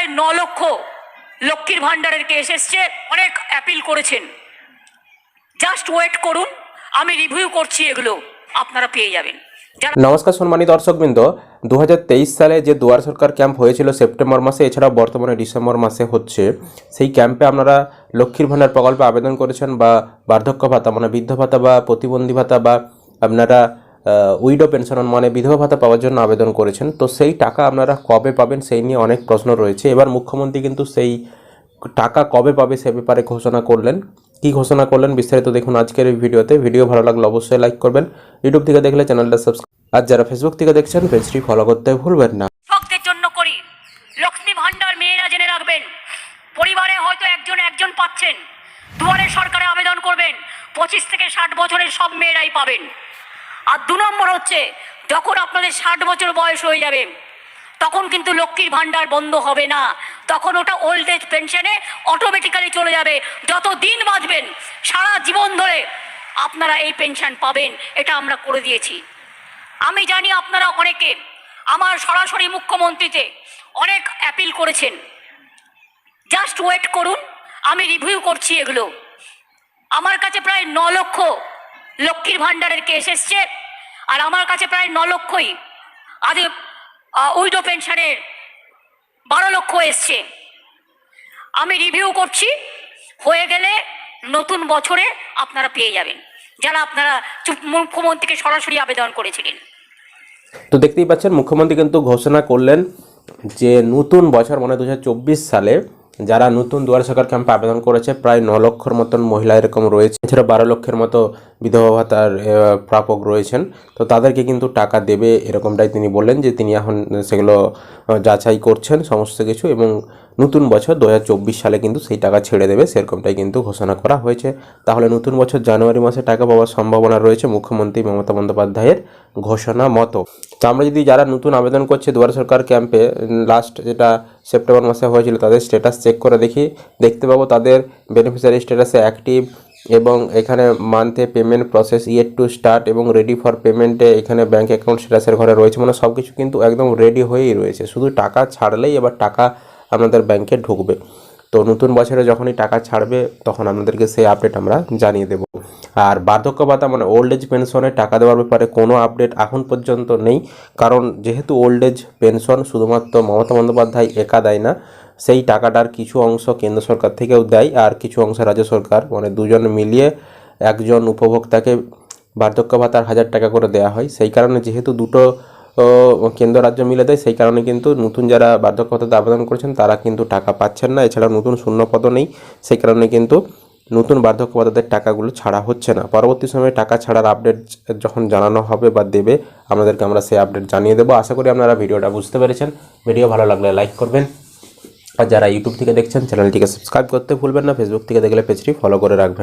প্রায় ন লক্ষ লক্ষ্মীর ভাণ্ডারের কেস এসছে, অনেক অ্যাপিল করেছেন। জাস্ট ওয়েট করুন, আমি রিভিউ করছি এগুলো, আপনারা পেয়ে যাবেন। নমস্কার সম্মানিত দর্শকবৃন্দ দু হাজার তেইশ সালে যে দুয়ার সরকার ক্যাম্প হয়েছিল সেপ্টেম্বর মাসে, এছাড়াও বর্তমানে ডিসেম্বর মাসে হচ্ছে, সেই ক্যাম্পে আপনারা লক্ষ্মীর ভাণ্ডার প্রকল্পে আবেদন করেছেন বা বার্ধক্য ভাতা মানে বৃদ্ধ ভাতা বা প্রতিবন্ধী ভাতা বা আপনারা উইডো পেনশন মানে বিধবা ভাতা পাওয়ার জন্য আবেদন করেছেন। তো সেই টাকা আপনারা কবে পাবেন সেই নিয়ে অনেক প্রশ্ন রয়েছে। এবার মুখ্যমন্ত্রী কিন্তু সেই টাকা কবে পাবে সে ব্যাপারে ঘোষণা করলেন। কি ঘোষণা করলেন বিস্তারিত দেখুন আজকের এই ভিডিওতে। ভিডিও ভালো লাগলে অবশ্যই লাইক করবেন। ইউটিউব থেকে দেখলে চ্যানেলটা সাবস্ক্রাইব আর যারা ফেসবুক থেকে দেখছেন পেজটি ফলো করতে ভুলবেন না। করি। লক্ষ্মী ভাণ্ডার মেয়েরা জেনে রাখবেন। পরিবারে হয়তো একজন একজন পাচ্ছেন। দুয়ারে সরকারে আবেদন করবেন। পঁচিশ থেকে ষাট বছরের সব মেয়েরাই পাবেন। আর দু নম্বর হচ্ছে, যখন আপনাদের ষাট বছর বয়স হয়ে যাবে, তখন কিন্তু লক্ষ্মীর ভাণ্ডার বন্ধ হবে না। তখন ওটা ওল্ড এজ পেনশনে অটোমেটিক্যালি চলে যাবে। যত দিন বাঁচবেন, সারা জীবন ধরে আপনারা এই পেনশন পাবেন, এটা আমরা করে দিয়েছি। আমি জানি আপনারা অনেকে আমার সরাসরি মুখ্যমন্ত্রীতে অনেক অ্যাপিল করেছেন। জাস্ট ওয়েট করুন, আমি রিভিউ করছি এগুলো। আমার কাছে প্রায় ন লক্ষ লক্ষ্মীর ভাণ্ডারের কেস এসছে। আর আমার কাছে প্রায় ন লক্ষই। আগে উইডো পেনশনের বারো লক্ষ এসছে। আমি রিভিউ করছি, হয়ে গেলে নতুন বছরে আপনারা পেয়ে যাবেন। যারা আপনারা মুখ্যমন্ত্রীকে সরাসরি আবেদন করেছিলেন। তো দেখতেই পাচ্ছেন, মুখ্যমন্ত্রী কিন্তু ঘোষণা করলেন যে নতুন বছর মানে দু হাজার চব্বিশ সালে যারা নতুন দুয়ার সরকার ক্যাম্পে আবেদন করেছে, প্রায় ন লক্ষর মতন মহিলা এরকম রয়েছে। এছাড়া বারো লক্ষের মতো বিধবা ভাতার প্রাপক রয়েছেন। তো তাদেরকে কিন্তু টাকা দেবে এরকমটাই তিনি বললেন যে, তিনি এখন সেগুলো যাচাই করছেন সমস্ত কিছু এবং নতুন বছর দু হাজার চব্বিশ সালে কিন্তু সেই টাকা ছেড়ে দেবে, সেরকমটাই কিন্তু ঘোষণা করা হয়েছে। তাহলে নতুন বছর জানুয়ারি মাসে টাকা পাওয়ার সম্ভাবনা রয়েছে মুখ্যমন্ত্রী মমতা বন্দ্যোপাধ্যায়ের ঘোষণা মতো। তো আমরা যদি যারা নতুন আবেদন করছে দুয়ার সরকার ক্যাম্পে, লাস্ট যেটা সেপ্টেম্বর মাসে হয়েছিল তাদের স্ট্যাটাস চেক করে দেখি। দেখতে পাবো তাদের বেনিফিশিয়ারি স্ট্যাটাসে অ্যাক্টিভ এবং এখানে মান্থে payment process yet to start এবং রেডি ফর পেমেন্টে এখানে ব্যাঙ্ক অ্যাকাউন্ট স্ট্যাটাসের ঘরে রয়েছে। মানে সব কিছু কিন্তু একদম রেডি হয়েই রয়েছে। শুধু টাকা ছাড়লেই এবার টাকা আপনাদের ব্যাংকে ঢুকবে। তো নতুন বছরে যখনই টাকা ছাড়বে, তখন আপনাদেরকে সেই আপডেট আমরা জানিয়ে দেব। আর বার্ধক্য ভাতা মানে ওল্ড এজ পেনশনে টাকা দেওয়ার ব্যাপারে কোনো আপডেট এখন পর্যন্ত নেই। কারণ যেহেতু ওল্ড এজ পেনশন শুধুমাত্র মমতা বন্দ্যোপাধ্যায় একা দেয় না, সেই টাকাটার কিছু অংশ কেন্দ্র সরকার থেকেও দেয় আর কিছু অংশ রাজ্য সরকার। মানে দুজন মিলিয়ে একজন উপভোক্তাকে বার্ধক্য ভাতার হাজার টাকা করে দেওয়া হয়। সেই কারণে যেহেতু দুটো কেন্দ্র রাজ্য মিলে দেয়, সেই কারণে কিন্তু নতুন যারা বার্ধক্য ভাতাতে আবেদন করেছেন, তারা কিন্তু টাকা পাচ্ছেন না। এছাড়া নতুন শূন্যপদও নেই, সেই কারণে কিন্তু নতুন বার্ধক্য ভাতাদের টাকাগুলো ছাড়া হচ্ছে না। পরবর্তী সময়ে টাকা ছাড়ার আপডেট যখন জানানো হবে বা দেবে, আমাদেরকে আমরা সেই আপডেট জানিয়ে দেবো। আশা করি আপনারা ভিডিওটা বুঝতে পেরেছেন। ভিডিও ভালো লাগলে লাইক করবেন। আর যারা ইউটিউব থেকে দেখছেন, চ্যানেলটিকে সাবস্ক্রাইব করতে ভুলবেন না। ফেসবুক থেকে দেখলে পেজটি ফলো করে রাখবেন।